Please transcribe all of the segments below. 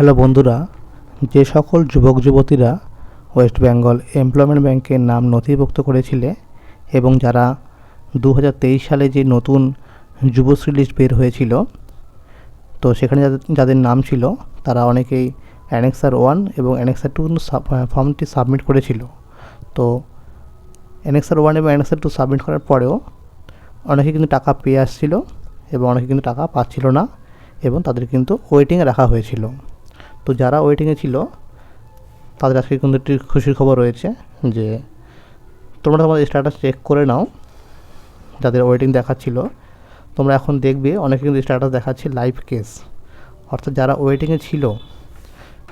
Hello বন্ধুরা, যে সকল যুবক যুবতীরা ওয়েস্ট বেঙ্গল এমপ্লয়মেন্ট ব্যাংকের নাম নথিভুক্ত করেছিলে এবং যারা দু হাজার তেইশ সালে যে নতুন যুবশ্রী লিস্ট বের হয়েছিল, তো সেখানে যাদের নাম ছিল, তারা অনেকেই অ্যানেক্সার ওয়ান এবং অ্যানেক্সার টু ফর্মটি সাবমিট করেছিল। তো অ্যানেক্সার ওয়ান এবং অ্যানেক্সার টু সাবমিট করার পরেও অনেকে কিন্তু টাকা পেয়ে আসছিল এবং অনেকে কিন্তু টাকা পাচ্ছিল না এবং তাদের কিন্তু ওয়েটিংয়ে রাখা হয়েছিল। তো যারা ওয়েটিংয়ে ছিল, তাদের আজকে কিন্তু একটি খুশির খবর রয়েছে যে, তোমরা তোমাদের স্ট্যাটাস চেক করে নাও, যাদের ওয়েটিং দেখাচ্ছিল। তোমরা এখন দেখবে অনেকে কিন্তু স্ট্যাটাস দেখাচ্ছে লাইভ কেস অর্থাৎ যারা ওয়েটিংয়ে ছিল,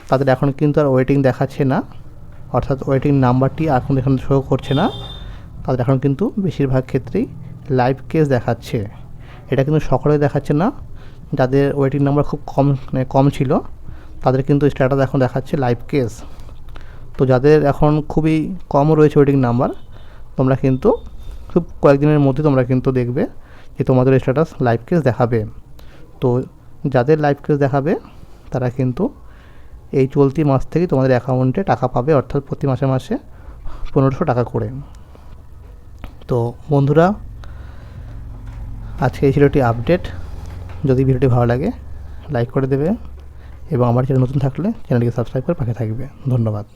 তাদের এখন কিন্তু আর ওয়েটিং দেখাচ্ছে না। অর্থাৎ ওয়েটিং নাম্বারটি এখন এখানে শো করছে না। তাদের এখন কিন্তু বেশিরভাগ ক্ষেত্রেই লাইভ কেস দেখাচ্ছে। এটা কিন্তু সকলে দেখাচ্ছে না। যাদের ওয়েটিং নাম্বার খুব কম মানে কম ছিল তাদের কিন্তু স্ট্যাটাস এখন দেখাচ্ছে লাইভ কেস তো যাদের এখন খুবই কম রয়েছে ওয়েটিং নাম্বার তোমরা কিন্তু খুব কয়েকদিনের মধ্যে তোমরা কিন্তু দেখবে যে তোমাদের স্ট্যাটাস লাইভ কেস দেখাবে। তো যাদের লাইভ কেস দেখাবে, তারা কিন্তু এই চলতি মাস থেকেই তোমাদের অ্যাকাউন্টে টাকা পাবে, অর্থাৎ প্রতি মাসে মাসে পনেরোশো টাকা করে। তো বন্ধুরা, আজকে এই ছিল একটি আপডেট যদি ভিডিওটি ভালো লাগে লাইক করে দেবে। এবং আমার চ্যানেল নতুন থাকলে চ্যানেলটিকে সাবস্ক্রাইব করে পাশে থাকবে। ধন্যবাদ।